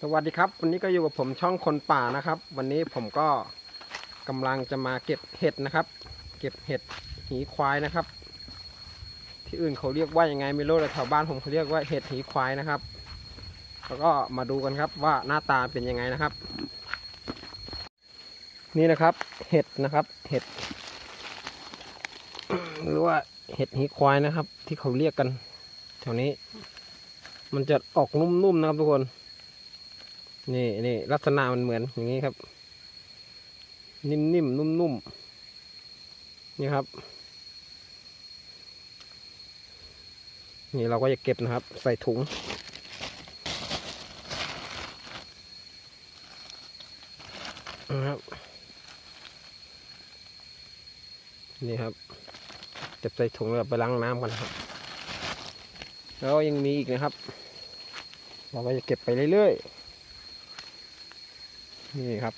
สวัสดีครับวันนี้ก็อยู่กับผมช่องคนป่านะครับ วันนี้ผมก็กำลังจะมาเก็บเห็ดนะครับ เก็บเห็ดหีควายนะครับ ที่อื่นเขาเรียกว่ายังไงไม่รู้แต่แถวบ้านผมเขาเรียกว่าเห็ดหีควายนะครับ แล้วก็มาดูกันครับว่าหน้าตาเป็นยังไงนะครับ นี่นะครับเห็ดนะครับเห็ดหรือว่าเห็ดหีควายนะครับ ที่เขาเรียกกันแถวนี้ มันจะออกนุ่มๆนะครับทุกคน นี่นี่ลักษณะมันเหมือนอย่างนี้ครับ นิ่มๆนุ่มๆนี่ครับ นี่เราก็จะเก็บนะครับ ใส่ถุงนะครับนี่ครับเก็บใส่ถุงแล้วไปล้างน้ำกันครับ แล้วยังมีอีกนะครับ เราก็จะเก็บไปเรื่อยๆ นี่ครับ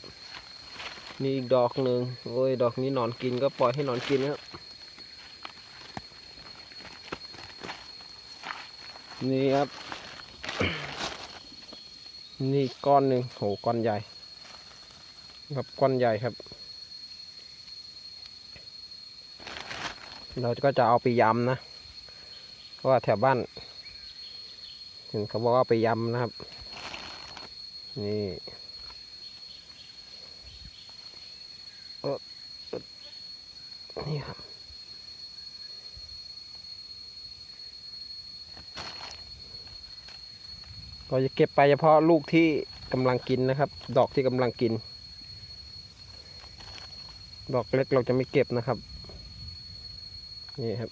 นี่อีกดอกหนึ่งโอ้ย ดอกนี้หนอนกินก็ปล่อยให้หนอนกินครับ นี่ครับ นี่ก้อนหนึ่งโหก้อนใหญ่ครับก้อนใหญ่ครับ เราก็จะเอาไปยำนะ เพราะว่าแถวบ้าน เห็นเขาบอกว่าไปยำนะครับ นี่นี่ครับเราจะเก็บไปเฉพาะลูกที่กำลังกินนะครับ ดอกที่กำลังกิน ดอกเล็กเราจะไม่เก็บนะครับ นี่ครับ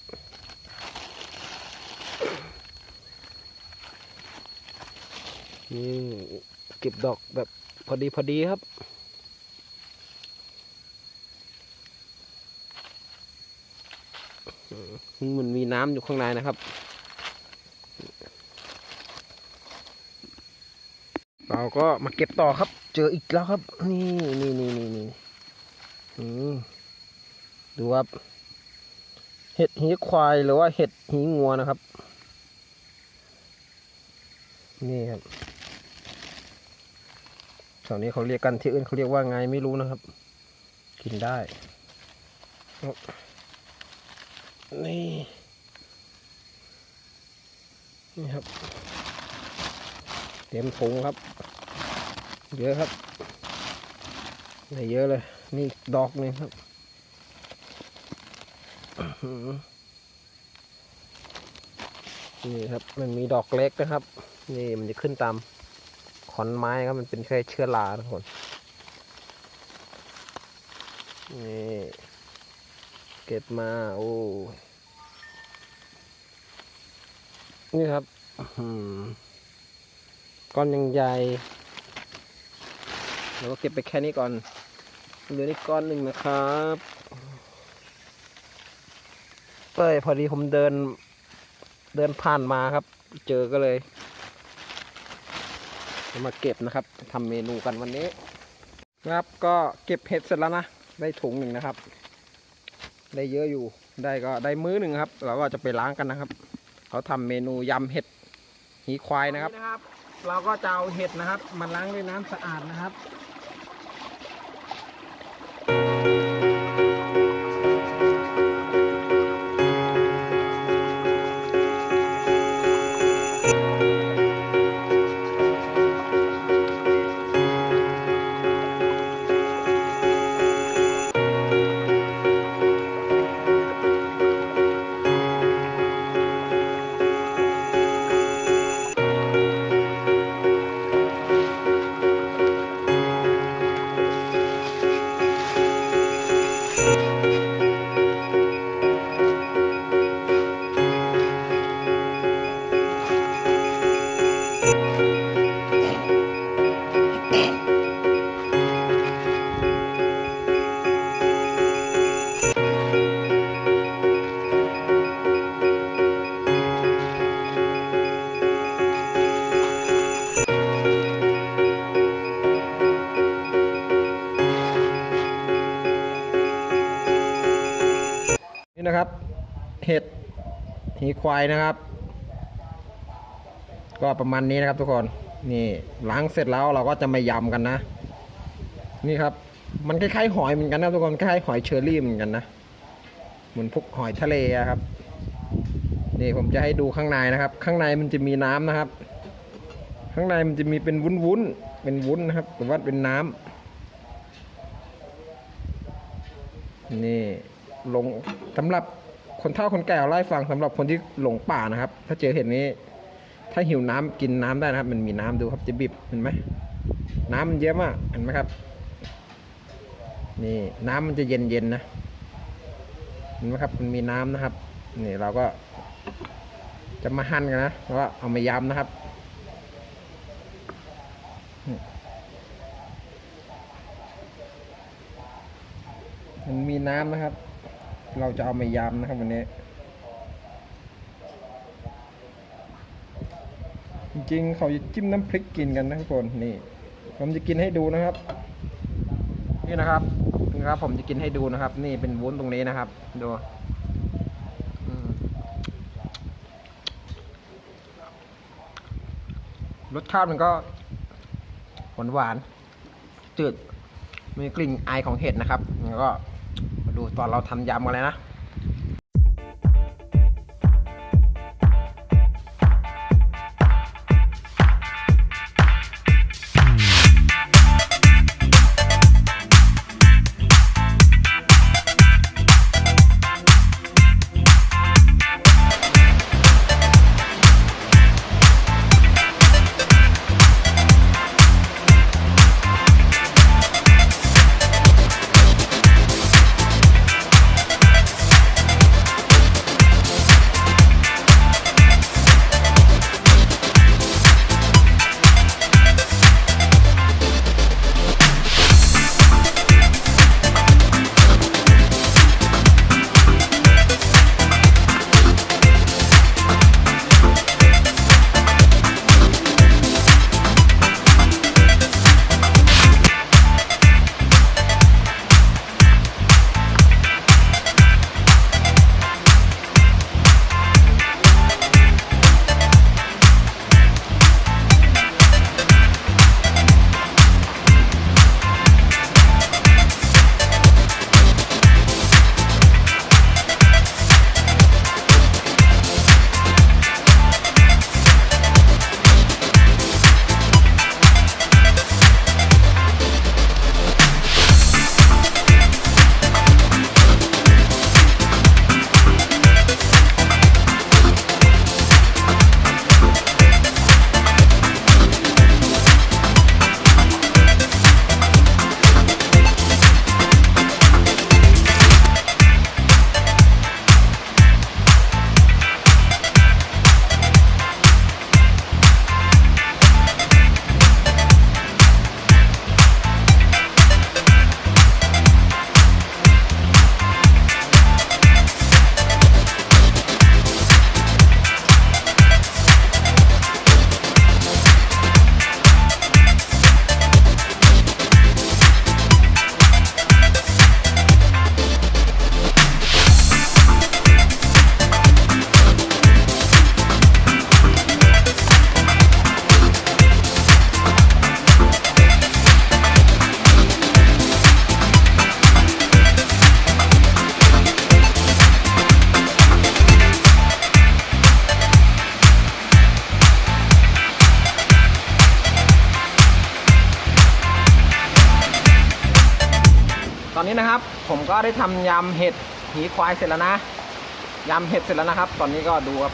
นี่เก็บดอกแบบพอดีพอดีครับ มันมีน้ำอยู่ข้างในนะครับเราก็มาเก็บต่อครับ เจออีกแล้วครับ นี่นี่นี่นี่นี่ดูครับ เห็ดหีควายหรือว่าเห็ดหีงัวนะครับ นี่ครับ แถวนี้เขาเรียกกันที่อื่นเขาเรียกว่าไงไม่รู้นะครับ กินได้ นี่ นี่ครับ เต็มถุงครับ เยอะครับได้เยอะเลย นี่ดอกหนึงครับนี่ครับ มันมีดอกเล็กนะครับ นี่มันจะขึ้นตาม อนไม้ครับมันเป็นแค่เชื้อราทุกคนนี่เก็บมา โอ้นี่ครับก้อนยังใหญ่เราก็เก็บไปแค่นี้ก่อนเหลืออีกก้อนหนึ่งนะครับเอ้ยพอดีผมเดิน เดินผ่านมาครับ เจอก็เลย จะมาเก็บนะครับทำเมนูกันวันนี้นะครับ ก็เก็บเห็ดเสร็จแล้วนะ ได้ถุงหนึ่งนะครับ ได้เยอะอยู่ ได้ก็ได้มื้อหนึ่งครับ เราก็จะไปล้างกันนะครับ เขาทำเมนูยำเห็ดหีควายนะครับนะครับ เราก็จะเอาเห็ดนะครับ มาล้างด้วยน้ำสะอาดนะครับ เห็ดหีควายนะครับ ก็ประมาณนี้นะครับทุกคนนี่ล้างเสร็จแล้วเราก็จะมายำกันนะ นี่ครับ มันคล้ายๆหอยเหมือนกันนะทุกคนคล้ายๆหอยเชอรี่เหมือนกันนะเหมือนพวกหอยทะเลอะครับ นี่ผมจะให้ดูข้างในนะครับ ข้างในมันจะมีน้ำนะครับ ข้างในมันจะมีเป็นวุ้นๆเป็นวุ้นนะครับหรือว่าเป็นน้ำนี่ลงสำหรับ คนเฒ่าคนแก่เอาไล่าให้ฟังสำหรับคนที่หลงป่านะครับ ถ้าเจอเห็ดนี้ ถ้าหิวน้ำกินน้ำได้นะครับ มันมีน้ำดูครับจะบิบเห็นไหมน้ำมันเยอะมากเห็นไหมครับ นี่น้ำมันจะเย็นเย็นๆนะเห็นไหมครับ มันมีน้ำนะครับนี่เราก็ จะมาหั่นกันนะแล้วก็เอามายำนะครับมันมีน้ำนะครับ เราจะเอามายำนะครับวันนี้ จริงๆ เขาจะจิ้มน้ำพริกกินกันนะทุกคนนี่ ผมจะกินให้ดูนะครับ นี่นะครับนี่ครับ ผมจะกินให้ดูนะครับ นี่เป็นวุ้นตรงนี้นะครับ ดูรสชาติมันก็หวานหวานจืดมีกลิ่นอายของเห็ดนะครับแล้วก็ ดูตอนเราทำยำกันเลยนะ ผมก็ได้ทำยำเห็ดหีควายเสร็จแล้วนะยำเห็ดเสร็จแล้วนะครับ ตอนนี้ก็ดูครับ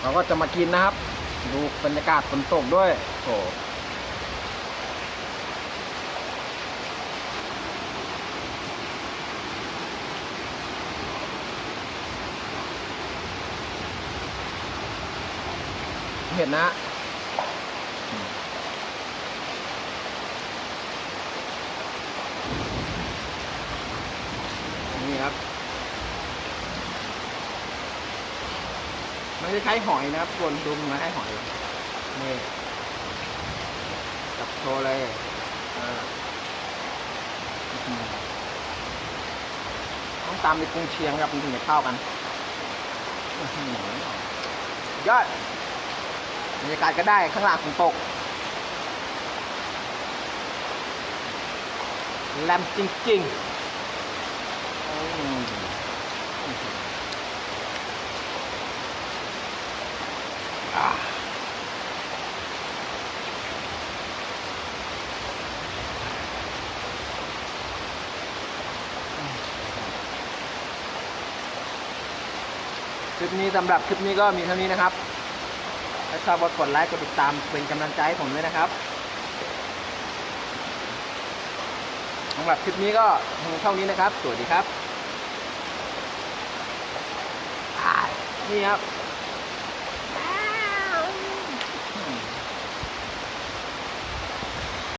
เราก็จะมากินนะครับ ดูบรรยากาศฝนตกด้วยโอ้เห็ดนะ นี่ครับ มันจะคล้ายหอยนะครับส่วนดุมนะคล้ายหอยนี่จับโชว์เลยอ่าอื้อหือต้องตามไปกรุงเชียงครับมันถึงจะเข้ากันยอดบรรยากาศก็ได้ข้างล่างฝนตกแลมจริงๆ ลิปนี้สำหรับคลิปนี้ก็มีเท่านี้นะครับ ถ้าชอบกดไลค์กดติดตามเป็นกำลังใจให้ผมด้วยนะครับสำหรับคลิปนี้ก็เพียงเท่านี้นะครับ สวัสดีครับ นี่ครับ